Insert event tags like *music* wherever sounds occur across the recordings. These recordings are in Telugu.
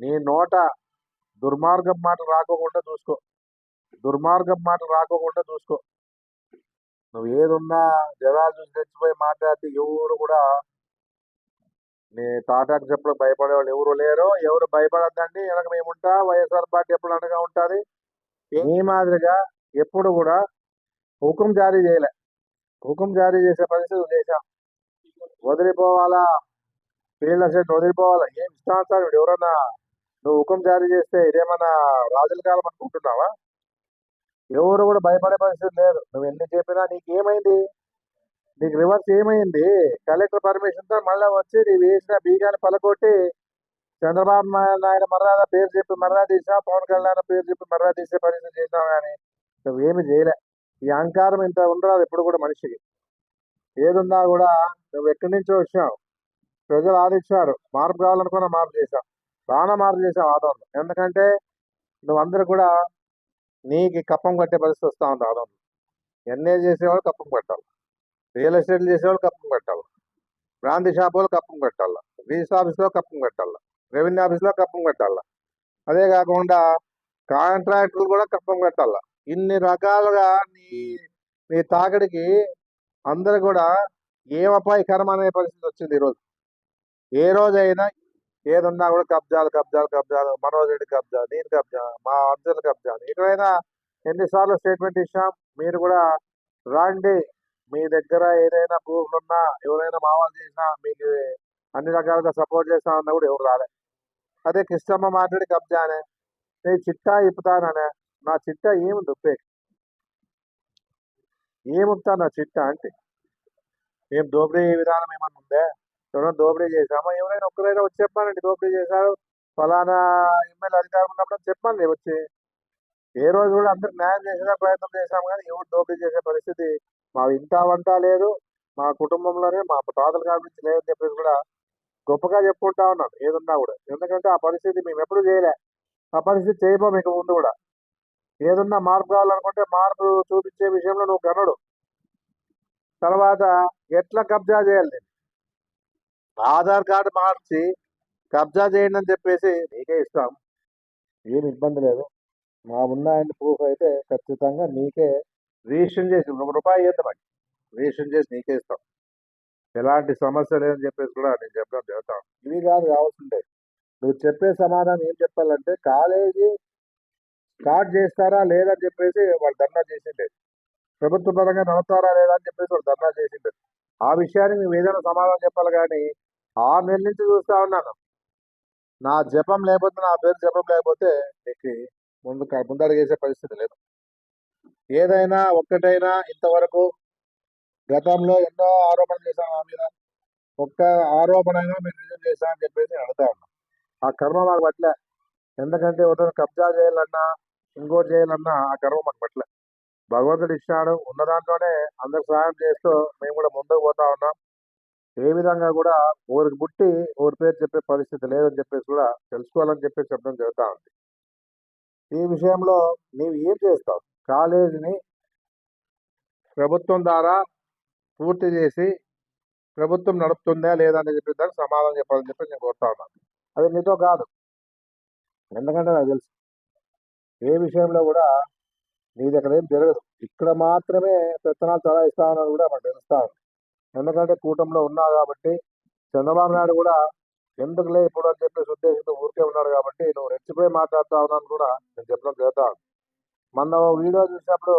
నీ నోట దుర్మార్గం మాట రాకోకుండా చూసుకో. దుర్మార్గం మాట రాకోకుండా చూసుకో. నువ్వు ఏదున్నా జనాలు చూసి తెచ్చిపోయి మాట్లాడితే ఎవరు కూడా నీ తాటాకు చెప్పులు భయపడే వాళ్ళు ఎవరు లేరు. ఎవరు భయపడద్దండి. వెనక మేముంటా? వైఎస్ఆర్ పార్టీ ఎప్పుడు అండగా ఉంటుంది? ఈ మాదిరిగా ఎప్పుడు కూడా హుకుం జారీ చేయలే. హుకుం జారీ చేసే పరిస్థితి చేశాం వదిలిపోవాలా? Field asset వదిలిపోవాలా? ఏం ఇష్టానుసారం ఇప్పుడు ఎవరన్నా నువ్వు హుకుం జారీ చేస్తే ఇదేమన్నా రాజుల కాలం అనుకుంటున్నావా? ఎవరు కూడా భయపడే పరిస్థితి లేదు. నువ్వు ఎన్ని చెప్పినా నీకు ఏమైంది నీకు రివర్స్ ఏమైంది? కలెక్టర్ పర్మిషన్తో మళ్ళీ వచ్చి నీవు వేసిన బీగాన్ని పలకొట్టి చంద్రబాబు నాయన నాయుడు మర్యాద పేరు చెప్పి మర్యాద తీసా పవన్ కళ్యాణ్ పేరు చెప్పి మర్యాద తీసే పరిస్థితి చేసినావు కానీ నువ్వేమి చేయలే. ఈ అహంకారం ఇంత ఉండరాదు ఎప్పుడు కూడా మనిషికి. ఏదున్నా కూడా నువ్వు ఎక్కడి నుంచో వచ్చావు ప్రజలు ఆదించారు మార్పు కావాలనుకున్న మార్పు చేశావు బాగా మార్పు చేసావు ఆదోళన ఎందుకంటే నువ్వందరూ కూడా నీకు కప్పం కట్టే పరిస్థితి వస్తూ ఉంది ఆదోళన ఎన్ఏ చేసేవాళ్ళు కప్పం కట్టాలి. రియల్ ఎస్టేట్ చేసేవాళ్ళు కప్పం కట్టాలి. బ్రాంతి షాప్ వాళ్ళు కప్పం కట్టాలి. రిజిస్టర్ ఆఫీస్లో కప్పం కట్టాలి. రెవెన్యూ ఆఫీస్లో కప్పం కట్టాలి. అదే కాకుండా కాంట్రాక్టర్లు కూడా కప్పం కట్టాలి. ఇన్ని రకాలుగా నీ నీ తాకడికి అందరు కూడా ఏం అపాయకరం అనే పరిస్థితి వచ్చింది ఈరోజు. ఏ రోజైనా ఏదున్నా కూడా కబ్జాలు కబ్జాలు కబ్జాలు. మనోజ్ రెడ్డి కబ్జా నేను కబ్జా మా అర్జున్ కబ్జా అని. ఎటువైనా ఎన్నిసార్లు స్టేట్మెంట్ ఇచ్చాం మీరు కూడా రాండి. మీ దగ్గర ఏదైనా ప్రూఫ్లు ఉన్నా ఎవరైనా మావాళ్ళు చేసినా మీకు అన్ని రకాలుగా సపోర్ట్ చేస్తా ఉన్నా కూడా ఎవరు రాలే. అదే కృష్ణమ్మ మాట్లాడి కబ్జానే నేను చిట్టా ఇప్పుతాననే. నా చిట్టా ఏమి దుప్పే ఏముంటా నా చిట్టా అంటే? ఏం దోపిడీ విధానం ఏమన్నా ఉందే? ఎవరైనా దోపిడీ చేశామా? ఎవరైనా ఒక్కరైనా వచ్చి చెప్పానండి దోపిడీ చేశారు. ఫలానా ఎమ్మెల్యే అధికారం ఉన్నప్పుడు చెప్పండి వచ్చి. ఏ రోజు కూడా అందరికి న్యాయం చేసేదా ప్రయత్నం చేశాము కానీ ఎవరు దోపిడీ చేసే పరిస్థితి మా ఇంటా వంట లేదు. మా కుటుంబంలోనే మా తాతల కాడి లేదని చెప్పేసి కూడా గొప్పగా చెప్పుకుంటా ఉన్నాను ఏదున్నా కూడా. ఎందుకంటే ఆ పరిస్థితి మేము ఎప్పుడు చేయలే. ఆ పరిస్థితి చేయబో మీకు ముందు కూడా. ఏదున్నా మార్పు కావాలనుకుంటే మార్పు చూపించే విషయంలో నువ్వు గనుడు. తర్వాత ఎట్లా కబ్జా చేయాలి నేను? ఆధార్ కార్డు మార్చి కబ్జా చేయండి అని చెప్పేసి నీకే ఇస్తాం. ఏమి ఇబ్బంది లేదు. మా ఉన్నాయని ప్రూఫ్ అయితే ఖచ్చితంగా నీకే రిజిస్ట్రేషన్ చేసి ఒక రూపాయి ఇద్దామండి రిజిస్ట్రేషన్ చేసి నీకే ఇస్తాం. ఎలాంటి సమస్య లేదని చెప్పేసి కూడా నేను చెప్పడం చెబుతాను ఇవి కాదు కావాల్సింటే నువ్వు చెప్పే సమాధానం ఏం చెప్పాలంటే కాలేజీ స్టార్ట్ చేస్తారా లేదని చెప్పేసి వాళ్ళు ధర్నా చేసిండే. ప్రభుత్వ పరంగా నడుస్తారా లేదా అని చెప్పేసి వాళ్ళు ధర్నా చేసిండే. ఆ విషయానికి నువ్వు ఏదైనా సమాధానం చెప్పాలి కానీ ఆరు నెలల నుంచి చూస్తా ఉన్నాను. నా జపం లేకపోతే నా పేరు జపం లేకపోతే నీకు ముందు ముందడుగేసే పరిస్థితి లేదు. ఏదైనా ఒక్కటైనా ఇంతవరకు గతంలో ఎన్నో ఆరోపణలు చేశాం మా మీద. ఒక్క ఆరోపణ అయినా మేము నిజం చేశాం అని చెప్పేసి నేను అడుగుతా ఉన్నాం. ఆ కర్మ మాకు పట్లే. ఎందుకంటే ఒకరిని కబ్జా చేయాలన్నా ఇంకోటి చేయాలన్నా ఆ కర్మ మాకు పట్లే. భగవంతుడు ఇచ్చినాడు. ఉన్న దాంట్లోనే అందరికి సహాయం చేస్తూ మేము కూడా ముందుకు పోతా ఉన్నాం. ఏ విధంగా కూడా ఊరికి పుట్టి ఊరి పేరు చెప్పే పరిస్థితి లేదని చెప్పేసి కూడా తెలుసుకోవాలని చెప్పేసి చెప్పడం జరుగుతూ ఉంది. ఈ విషయంలో నీవు ఏం చేస్తావు? కాలేజీని ప్రభుత్వం ద్వారా పూర్తి చేసి ప్రభుత్వం నడుపుతుందా లేదా అని చెప్పి దానికి సమాధానం చెప్పాలని చెప్పి నేను కోరుతా ఉన్నాను అది నీతో కాదు. ఎందుకంటే నాకు తెలుసు. ఏ విషయంలో కూడా నీది అక్కడ ఏం జరగదు. ఇక్కడ మాత్రమే పెత్తనాలు చాలా ఇస్తా ఉన్నది కూడా మాకు తెలుస్తా ఉంది. ఎందుకంటే కూటమిలో ఉన్నా కాబట్టి చంద్రబాబు నాయుడు కూడా ఎందుకులే ఇప్పుడు అని చెప్పేసి ఉద్దేశంతో ఊరికే ఉన్నాడు కాబట్టి నువ్వు రెచ్చిపోయి మాట్లాడుతా ఉన్నాను కూడా నేను చెప్పడం చేస్తాను మొన్న ఓ వీడియో చూసినప్పుడు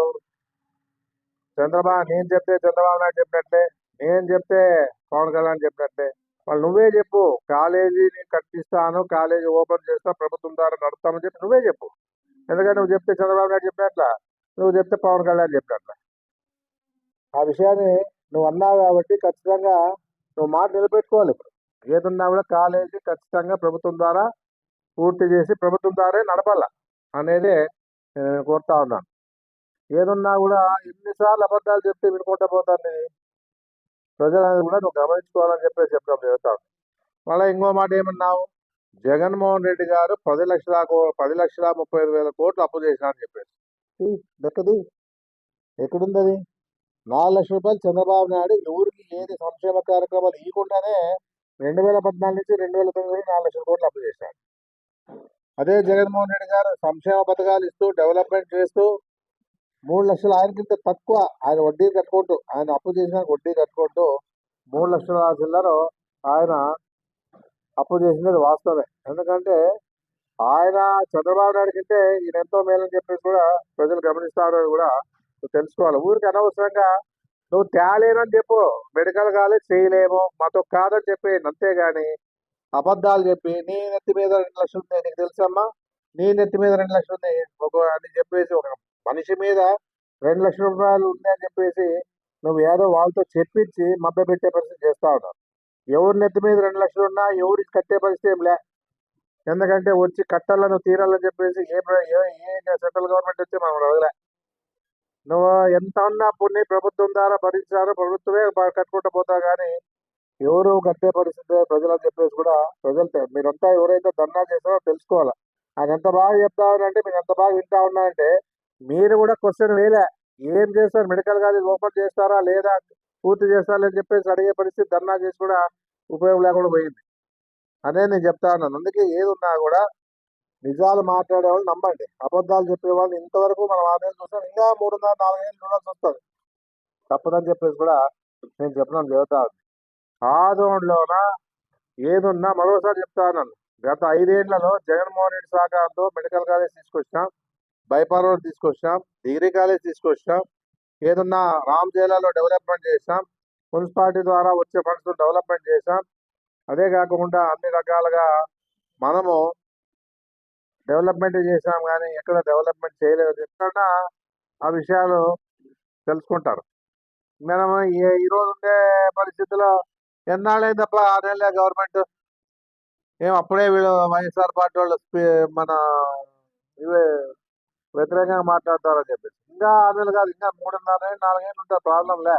చంద్రబాబు నేను చెప్తే చంద్రబాబు నాయుడు చెప్పినట్లే నేను చెప్తే పవన్ కళ్యాణ్ చెప్పినట్లే. వాళ్ళు నువ్వే చెప్పు కాలేజీని కట్టిస్తాను కాలేజీ ఓపెన్ చేస్తా ప్రభుత్వం ద్వారా నడుస్తామని చెప్పి నువ్వే చెప్పు. ఎందుకంటే నువ్వు చెప్తే చంద్రబాబు నాయుడు చెప్పినట్ల నువ్వు చెప్తే పవన్ కళ్యాణ్ చెప్పినట్ల. ఆ విషయాన్ని నువ్వు అన్నావు కాబట్టి ఖచ్చితంగా నువ్వు మాట నిలబెట్టుకోవాలి ఇప్పుడు. ఏదున్నా కూడా కాలేజీ ఖచ్చితంగా ప్రభుత్వం ద్వారా పూర్తి చేసి ప్రభుత్వం ద్వారా నడపాల అనేది నేను కోరుతా ఉన్నాను. ఏదున్నా కూడా ఎన్నిసార్లు అబద్ధాలు చెప్తే వినుకుంటా పోతాను ప్రజలను కూడా నువ్వు గమనించుకోవాలని చెప్పేసి చెప్తాం చెబుతాను మళ్ళీ ఇంకో మాట ఏమన్నావు? జగన్మోహన్ రెడ్డి గారు పది లక్షల పది లక్షల ముప్పై ఐదు వేల కోట్లు అప్పు చేసినా అని చెప్పేసి. ఈ ఎక్కడుంది అది నాలుగు లక్షల రూపాయలు చంద్రబాబు నాయుడు ఎవరికి ఏది సంక్షేమ కార్యక్రమాలు ఇవ్వకుండానే రెండు వేల పద్నాలుగు నుంచి రెండు వేల తొమ్మిది వరకు నాలుగు లక్షల కోట్లు అప్పు చేశాడు. అదే జగన్మోహన్ రెడ్డి గారు సంక్షేమ పథకాలు ఇస్తూ డెవలప్మెంట్ చేస్తూ మూడు లక్షలు ఆయనకింత తక్కువ ఆయన వడ్డీ కట్టుకుంటూ ఆయన అప్పు చేసిన వడ్డీ కట్టుకుంటూ మూడు లక్షల చిల్లర ఆయన అప్పు చేసినది వాస్తవమే. ఎందుకంటే ఆయన చంద్రబాబు నాయుడు కంటే ఈయన ఎంతో మేలని చెప్పేసి కూడా ప్రజలు గమనిస్తారని కూడా. నువ్వు తెలుసుకోవాలి. ఊరికి అనవసరంగా నువ్వు తేలేనని చెప్పు. మెడికల్ కాలేజ్ చేయలేము. మాతో కాదని చెప్పి అంతేగాని అబద్ధాలు చెప్పి నీ నెత్తి మీద రెండు లక్షలు ఉంది నీకు తెలుసమ్మా? నీ నెత్తి మీద రెండు లక్షలు ఉన్నాయి. ఒక అని చెప్పేసి ఒక మనిషి మీద రెండు లక్షల రూపాయలు ఉన్నాయని చెప్పేసి నువ్వు ఏదో వాళ్ళతో చెప్పించి మభ్య పెట్టే పరిస్థితి చేస్తా ఉన్నావు. ఎవరి నెత్తి మీద రెండు లక్షలు ఉన్నా ఎవరికి కట్టే పరిస్థితి ఏం లే. ఎందుకంటే వచ్చి కట్టాలను తీరాలని చెప్పేసి ఏ ఏ ఏ సెంట్రల్ గవర్నమెంట్ వచ్చి మనం అడగలే. నువ్వు ఎంత అన్నా పుణ్య ప్రభుత్వం ద్వారా భరించారో ప్రభుత్వమే కట్టుకుంటూ పోతా కానీ ఎవరు కట్టే పరిస్థితి ప్రజలు అని చెప్పేసి కూడా ప్రజలు మీరంతా ఎవరైతే ధర్నా చేస్తారో తెలుసుకోవాలి. ఆయన ఎంత బాగా చెప్తా ఉన్నారంటే మీరు ఎంత బాగా వింటా ఉన్నారంటే మీరు కూడా క్వశ్చన్ వేలే ఏం చేస్తారు మెడికల్ కాలేజ్ ఓపెన్ చేస్తారా లేదా? పూర్తి చేస్తారా అని చెప్పేసి అడిగే పరిస్థితి ధర్నా చేసి కూడా ఉపయోగం లేకుండా పోయింది. అదే నేను చెప్తా ఉన్నాను. అందుకే ఏది ఉన్నా కూడా నిజాలు మాట్లాడే వాళ్ళు నమ్మండి. అబద్ధాలు చెప్పేవాళ్ళు ఇంతవరకు మనం ఆరేళ్ళు చూస్తాం ఇంకా మూడున్నర నాలుగేళ్ళు చూడాల్సి వస్తుంది. తప్పదని చెప్పేసి కూడా నేను చెప్పడం చెబుతా ఉంది. ఆదోళనలోన ఏదున్నా మరోసారి చెప్తాను గత ఐదేళ్ళలో జగన్మోహన్ రెడ్డి సహకారంతో మెడికల్ కాలేజ్ తీసుకొచ్చాం బైపాల్ రోడ్ తీసుకొచ్చాం డిగ్రీ కాలేజ్ తీసుకొచ్చాం ఏదున్నా రామ్ జిల్లాలో డెవలప్మెంట్ చేసాం మున్సిపాలిటీ ద్వారా వచ్చే ఫండ్స్ డెవలప్మెంట్ చేశాం. అదే కాకుండా అన్ని రకాలుగా మనము డెవలప్మెంట్ చేశాం కానీ ఎక్కడ డెవలప్మెంట్ చేయలేదు ఎక్కడ ఆ విషయాలు తెలుసుకుంటారు. మనం ఈ- రోజు ఉండే పరిస్థితుల్లో ఎన్నాళ్ళే తప్ప ఆరేళ్ళే గవర్నమెంట్? ఏం అప్పుడే వీళ్ళు వైఎస్ఆర్ పార్టీ వాళ్ళు మన ఇవే వ్యతిరేకంగా మాట్లాడతారని చెప్పేసి. ఇంకా ఆరు కాదు ఇంకా మూడున్నర నాలుగు నాలుగేళ్ళు ఉంటుంది ప్రాబ్లం లే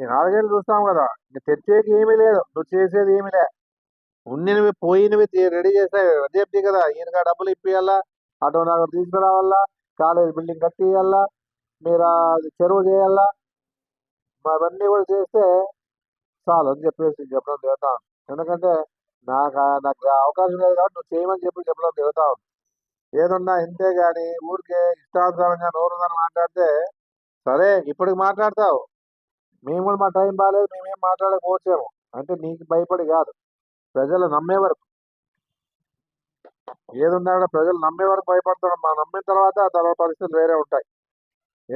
ఈ నాలుగేళ్ళు చూస్తాం కదా ఇంకా తెచ్చేకి ఏమీ లేదు నువ్వు చేసేది ఏమీ లే. ఉండినవి పోయినవి రెడీ చేస్తే చెప్తే కదా. ఈయనగా డబ్బులు ఇప్పియాలా అటు నాకు తీసుకురావాలా? కాలేజ్ బిల్డింగ్ కట్టియాలా మీరు అది చెరువు చేయాలా? అవన్నీ కూడా చేస్తే చాలు అని చెప్పేసి చెప్పడం దిగుతా ఎందుకంటే నాకు నాకు అవకాశం లేదు కాబట్టి నువ్వు చేయమని చెప్పి చెప్పడం దిగుతా ఏదున్నా ఇంతే కానీ ఊరికే ఇష్టానుసారంగా నోరుదని మాట్లాడితే సరే ఇప్పటికి మాట్లాడతావు. మేము కూడా మా టైం బాగాలేదు మేమేం మాట్లాడకపోవచ్చేమో. అంటే నీకు భయపడి కాదు. ప్రజలు నమ్మే వరకు. ఏదున్నా కూడా ప్రజలు నమ్మే వరకు భయపడతాడు మా నమ్మిన తర్వాత ఆ తర్వాత పరిస్థితులు వేరే ఉంటాయి.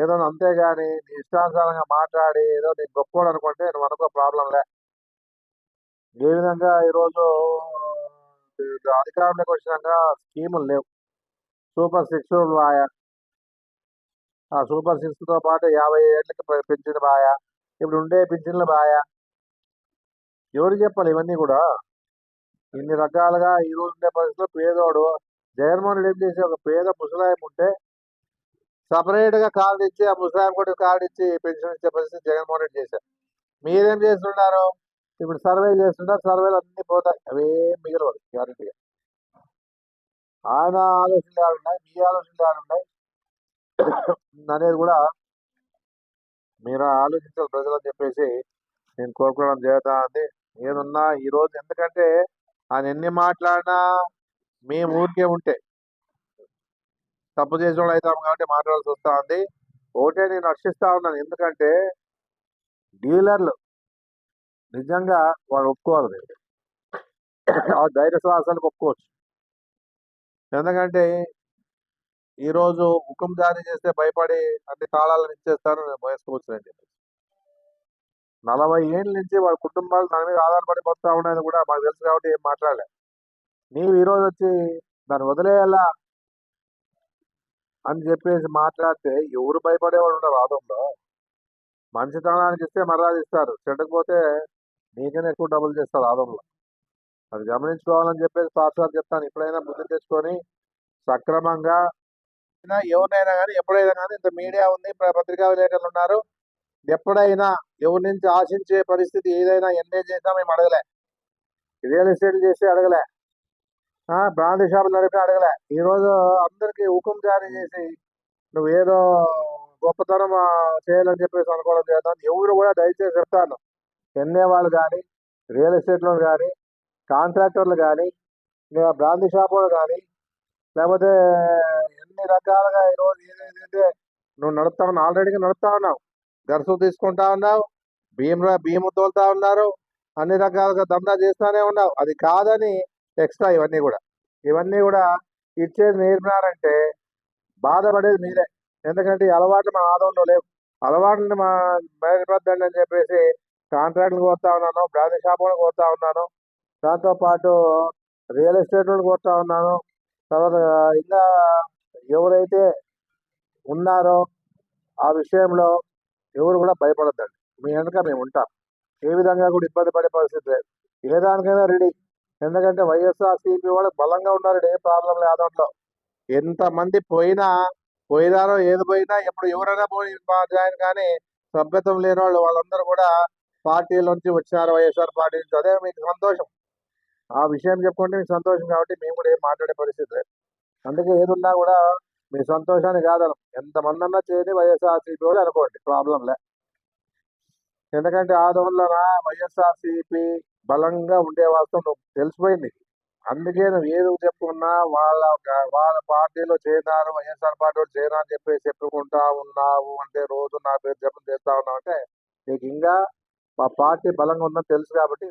ఏదో అంతేగాని నీ ఇష్టానుసారంగా మాట్లాడి ఏదో నీకు గొప్పవాడు అనుకుంటే నువ్వు అనుకో ప్రాబ్లం లే. ఏ విధంగా ఈరోజు అధికారంలోకి వచ్చినాక స్కీములు లేవు. సూపర్ సిక్స్ బాయా. ఆ సూపర్ సిక్స్తో పాటు యాభై ఏళ్ళకి పెంచిన బాయా. ఇప్పుడు ఉండే పింఛన్లు బాయా. ఎవరు చెప్పాలి ఇవన్నీ కూడా? ఇన్ని రకాలుగా ఈ రోజు ఉండే పరిస్థితిలో పేదోడు జగన్మోహన్ రెడ్డి ఏం చేసి ఒక పేద ముసలాయం ఉంటే సపరేట్గా కార్డు ఇచ్చి ఆ ముసలాయం కూడా కార్డు ఇచ్చి పెన్షన్ ఇచ్చే పరిస్థితి జగన్మోహన్ రెడ్డి చేశారు మీరేం చేస్తున్నారు ఇప్పుడు సర్వే చేస్తుంటారు సర్వేలు అన్ని పోతాయి. అవే మిగిలవదు గ్యారెంటీగా ఆయన ఆలోచనలు ఏడున్నాయి మీ ఆలోచనలు ఏడున్నాయి *coughs* అనేది కూడా మీరు ఆలోచించాలి ప్రజలు అని చెప్పేసి నేను కోరుకోవడం జరుగుతా ఉంది ఏదున్నా ఈ రోజు ఎందుకంటే ఆయన ఎన్ని మాట్లాడినా మేము ఊరికే ఉంటే. తప్పు చేసిన వాళ్ళు అవుతాం కాబట్టి మాట్లాడాల్సి వస్తా ఉంది ఒకటే నేను రక్షిస్తా ఉన్నాను. ఎందుకంటే డీలర్లు నిజంగా వాళ్ళు ఒప్పుకోవాలి ఆ ధైర్య సాహసాలకు ఒప్పుకోవచ్చు. ఎందుకంటే ఈరోజు హుకం జారీ చేస్తే భయపడి అన్ని తాళాలను ఇచ్చేస్తారు నేను వయసుకోవచ్చునని చెప్పి నలభై ఏళ్ళ నుంచి వాళ్ళ కుటుంబాలు దాని మీద ఆధారపడి వస్తా ఉన్నాయని కూడా మాకు తెలుసు కాబట్టి ఏం మాట్లాడలే. నీవు ఈరోజు వచ్చి దాన్ని వదిలేయాలా? అని చెప్పేసి మాట్లాడితే ఎవరు భయపడేవాడు ఉండరు ఆదంలో? మంచితనానికి ఇస్తే మర్యాద ఇస్తారు. చెడ్డకపోతే నీకనే ఎక్కువ డబ్బులు చేస్తారు ఆదంలో. అది గమనించుకోవాలని చెప్పేసి పాస్వార్ చెప్తాను. ఎప్పుడైనా బుద్ధి తెచ్చుకొని సక్రమంగా ఎవరినైనా కానీ ఎప్పుడైనా కానీ ఇంత మీడియా ఉంది పత్రికా విలేకరులు ఉన్నారు. ఎప్పుడైనా ఎవరి నుంచి ఆశించే పరిస్థితి ఏదైనా ఎన్నే చేసినా మేము అడగలే. రియల్ ఎస్టేట్ చేసి అడగలే. ఆ, బ్రాంతి షాపులు నడిపి అడగలే. ఈ రోజు అందరికి హుకుం జారీ చేసి నువ్వు ఏదో గొప్పతనం చేయాలని చెప్పేసి అనుకోవడం చేద్దాం. ఎవరు కూడా దయచేసి చెప్తాను. ఎన్ఏ వాళ్ళు కానీ రియల్ ఎస్టేట్లో కానీ కాంట్రాక్టర్లు కానీ బ్రాండ్ బ్రాంతి షాప్ కానీ లేకపోతే ఎన్ని రకాలుగా ఈరోజు ఏదైతే నువ్వు నడుస్తా ఉన్నావు ఆల్రెడీగా నడుపుతా ఉన్నావు. గరుసు తీసుకుంటా ఉన్నావు. భీముల భీము తోలుతా ఉన్నారు. అన్ని రకాలుగా దందా చేస్తానే ఉన్నావు. అది కాదని ఎక్స్ట్రా ఇవన్నీ కూడా. ఇవన్నీ కూడా ఇచ్చేది నేర్పినారంటే బాధపడేది మీరే. ఎందుకంటే ఈ అలవాట్లు మన ఆదంలో లేవు. అలవాట్లని మా బయటపడద్దండి అని చెప్పేసి కాంట్రాక్ట్లు కోరుతా ఉన్నాను. బ్రాండ్ షాపులను కోరుతా ఉన్నాను. దాంతో పాటు రియల్ ఎస్టేట్ కోరుతా ఉన్నాను. తర్వాత ఇంకా ఎవరైతే ఉన్నారో ఆ విషయంలో ఎవరు కూడా భయపడద్దండి. మీ వెనక మేము ఉంటాం. ఏ విధంగా కూడా ఇబ్బంది పడే పరిస్థితి లేదు. ఏ దానికైనా రెడీ. ఎందుకంటే వైఎస్ఆర్ సిపి వాళ్ళు బలంగా ఉన్నారు. ఏ ప్రాబ్లం లేదు దాంట్లో. ఎంతమంది పోయినా పోయినారో ఏది పోయినా ఎప్పుడు ఎవరైనా పోయి జాయిన్ కానీ సభ్యత్వం లేని వాళ్ళు వాళ్ళందరూ కూడా పార్టీల నుంచి వచ్చినారు వైఎస్ఆర్ పార్టీ నుంచి. అదే మీకు సంతోషం. ఆ విషయం చెప్పుకుంటే మీకు సంతోషం కాబట్టి మేము కూడా ఏం మాట్లాడే పరిస్థితి లేదు. అందుకే ఏదున్నా కూడా మీ సంతోషాన్ని కాదను ఎంతమంది అన్నా చేయని వైఎస్ఆర్సీపీ వాళ్ళు అనుకోండి ప్రాబ్లంలే ఎందుకంటే ఆ వైఎస్ఆర్సీపీ బలంగా ఉండే వాస్తవం నువ్వు తెలిసిపోయింది. అందుకే నువ్వు ఏది చెప్పుకున్నా వాళ్ళ వాళ్ళ పార్టీలో చేరినారు వైఎస్ఆర్ పార్టీలో చేరా అని చెప్పేసి చెప్పుకుంటా ఉన్నావు అంటే రోజు నా పేరు జపం చేస్తా ఉన్నావు అంటే నీకు ఇంకా మా పార్టీ బలంగా ఉందని తెలుసు కాబట్టి